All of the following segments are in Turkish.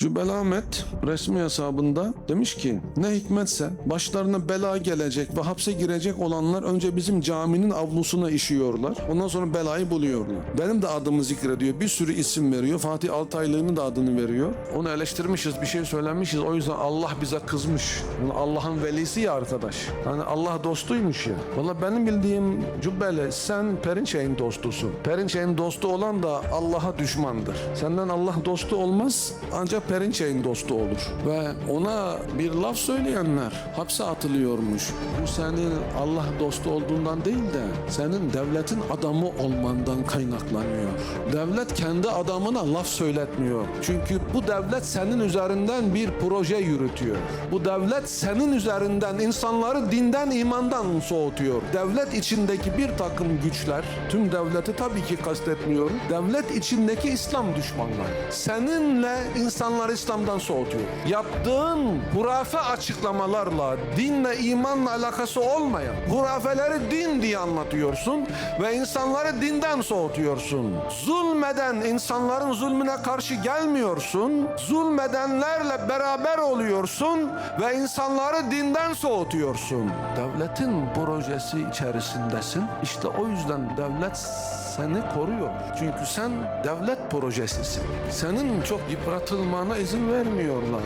Cübbel Ahmet resmi hesabında demiş ki ne hikmetse başlarına bela gelecek ve hapse girecek olanlar önce bizim caminin avlusuna işiyorlar. Ondan sonra belayı buluyorlar. Benim de adımı zikrediyor. Bir sürü isim veriyor. Fatih Altaylı'nın da adını veriyor. Onu eleştirmişiz, bir şey söylemişiz. O yüzden Allah bize kızmış. Allah'ın velisi ya arkadaş. Hani Allah dostuymuş ya. Valla benim bildiğim Cübbeli sen Perinçek'in dostusun. Perinçek'in dostu olan da Allah'a düşmandır. Senden Allah dostu olmaz ancak Perinçek'in dostu olur. Ve ona bir laf söyleyenler hapse atılıyormuş. Bu senin Allah dostu olduğundan değil de senin devletin adamı olmandan kaynaklanıyor. Devlet kendi adamına laf söyletmiyor. Çünkü bu devlet senin üzerinden bir proje yürütüyor. Bu devlet senin üzerinden insanları dinden imandan soğutuyor. Devlet içindeki bir takım güçler, tüm devleti tabii ki kastetmiyorum. Devlet içindeki İslam düşmanları. Seninle insanları İslam'dan soğutuyor. Yaptığın hurafe açıklamalarla, dinle, imanla alakası olmayan hurafeleri din diye anlatıyorsun ve insanları dinden soğutuyorsun. Zulmeden insanların zulmüne karşı gelmiyorsun. Zulmedenlerle beraber oluyorsun ve insanları dinden soğutuyorsun. Devletin projesi içerisindesin. İşte o yüzden devlet seni koruyor. Çünkü sen devlet projesisin. Senin çok yıpratılmana izin vermiyorlar.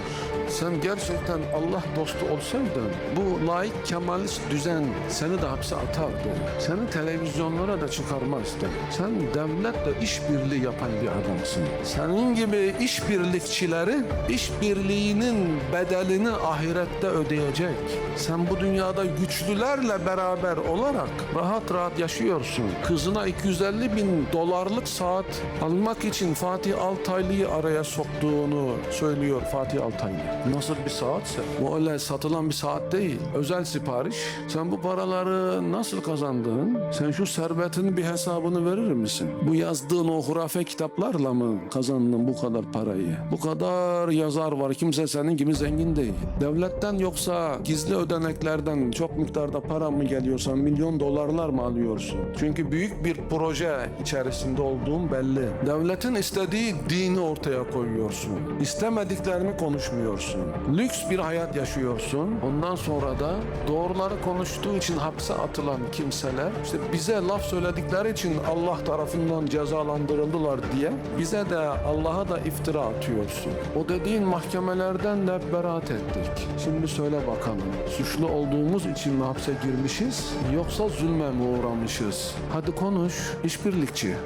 Sen gerçekten Allah dostu olsaydın bu laik kemalist düzen seni de hapse atardı. Seni televizyonlara da çıkarmazdı. Sen devletle işbirliği yapan bir adamsın. Senin gibi işbirlikçileri işbirliğinin bedelini ahirette ödeyecek. Sen bu dünyada güçlülerle beraber olarak rahat rahat yaşıyorsun. Kızına 250 bin dolarlık saat almak için Fatih Altaylı'yı araya soktuğunu söylüyor Fatih Altaylı. Nasıl bir saatse? Bu öyle satılan bir saat değil. Özel sipariş. Sen bu paraları nasıl kazandın? Sen şu servetinin bir hesabını verir misin? Bu yazdığın o hurafe kitaplarla mı kazandın bu kadar parayı? Bu kadar yazar var. Kimse senin gibi zengin değil. Devletten yoksa gizli ödeneklerden çok miktarda para mı geliyorsa milyon dolarlar mı alıyorsun? Çünkü büyük bir proje içerisinde olduğun belli. Devletin istediği dini ortaya koyuyorsun. İstemediklerini konuşmuyorsun. Lüks bir hayat yaşıyorsun. Ondan sonra da doğruları konuştuğu için hapse atılan kimseler işte bize laf söyledikleri için Allah tarafından cezalandırıldılar diye bize de Allah'a da iftira atıyorsun. O dediğin mahkemelerden de beraat ettik. Şimdi söyle bakalım suçlu olduğumuz için mi hapse girmişiz yoksa zulme mi uğramışız? Hadi konuş işbirlikçi.